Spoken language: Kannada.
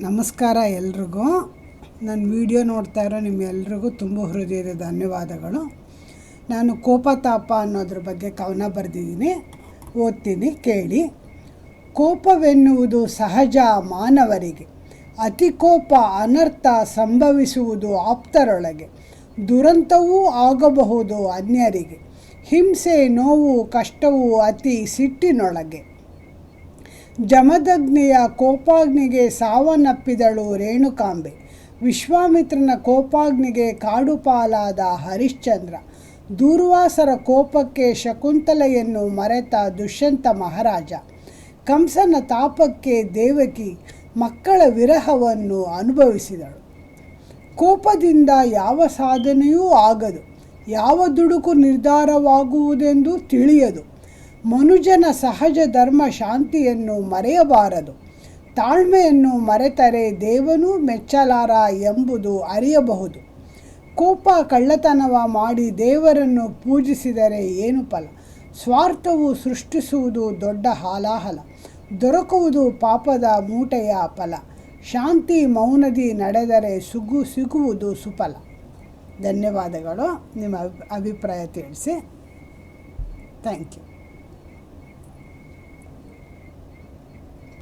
ನಮಸ್ಕಾರ ಎಲ್ರಿಗೂ. ನನ್ನ ವಿಡಿಯೋ ನೋಡ್ತಾ ಇರೋ ನಿಮ್ಮೆಲ್ರಿಗೂ ತುಂಬ ಹೃದಯದ ಧನ್ಯವಾದಗಳು. ನಾನು ಕೋಪತಾಪ ಅನ್ನೋದ್ರ ಬಗ್ಗೆ ಕವನ ಬರೆದಿದ್ದೀನಿ. ಓದ್ತೀನಿ, ಕೇಳಿ. ಕೋಪವೆನ್ನುವುದು ಸಹಜ ಮಾನವರಿಗೆ. ಅತಿ ಕೋಪ ಅನರ್ಥ ಸಂಭವಿಸುವುದು ಆಪ್ತರೊಳಗೆ. ದುರಂತವೂ ಆಗಬಹುದು ಅನ್ಯರಿಗೆ. ಹಿಂಸೆ, ನೋವು, ಕಷ್ಟವು ಅತಿ ಸಿಟ್ಟಿನೊಳಗೆ. ಜಮದಗ್ನಿಯ ಕೋಪಾಗ್ನಿಗೆ ಸಾವನ್ನಪ್ಪಿದಳು ರೇಣುಕಾಂಬೆ. ವಿಶ್ವಾಮಿತ್ರನ ಕೋಪಾಗ್ನಿಗೆ ಕಾಡುಪಾಲಾದ ಹರಿಶ್ಚಂದ್ರ. ದೂರ್ವಾಸರ ಕೋಪಕ್ಕೆ ಶಕುಂತಲೆಯನ್ನು ಮರೆತ ದುಷ್ಯಂತ ಮಹಾರಾಜ. ಕಂಸನ ತಾಪಕ್ಕೆ ದೇವಕಿ ಮಕ್ಕಳ ವಿರಹವನ್ನು ಅನುಭವಿಸಿದಳು. ಕೋಪದಿಂದ ಯಾವ ಸಾಧನೆಯೂ ಆಗದು. ಯಾವ ದುಡುಕು ನಿರ್ಧಾರವಾಗುವುದೆಂದು ತಿಳಿಯದು. ಮನುಜನ ಸಹಜ ಧರ್ಮ ಶಾಂತಿಯನ್ನು ಮರೆಯಬಾರದು. ತಾಳ್ಮೆಯನ್ನು ಮರೆತರೆ ದೇವನೂ ಮೆಚ್ಚಲಾರ ಎಂಬುದು ಅರಿಯಬಹುದು. ಕೋಪ ಕಳ್ಳತನವ ಮಾಡಿ ದೇವರನ್ನು ಪೂಜಿಸಿದರೆ ಏನು ಫಲ? ಸ್ವಾರ್ಥವು ಸೃಷ್ಟಿಸುವುದು ದೊಡ್ಡ ಹಾಲಾಹಲ, ದೊರಕುವುದು ಪಾಪದ ಮೂಟೆಯ ಫಲ. ಶಾಂತಿ ಮೌನದಿ ನಡೆದರೆ ಸುಗು ಸಿಗುವುದು ಸುಫಲ. ಧನ್ಯವಾದಗಳು. ನಿಮ್ಮ ಅಭಿಪ್ರಾಯ ತಿಳಿಸಿ. Thank you.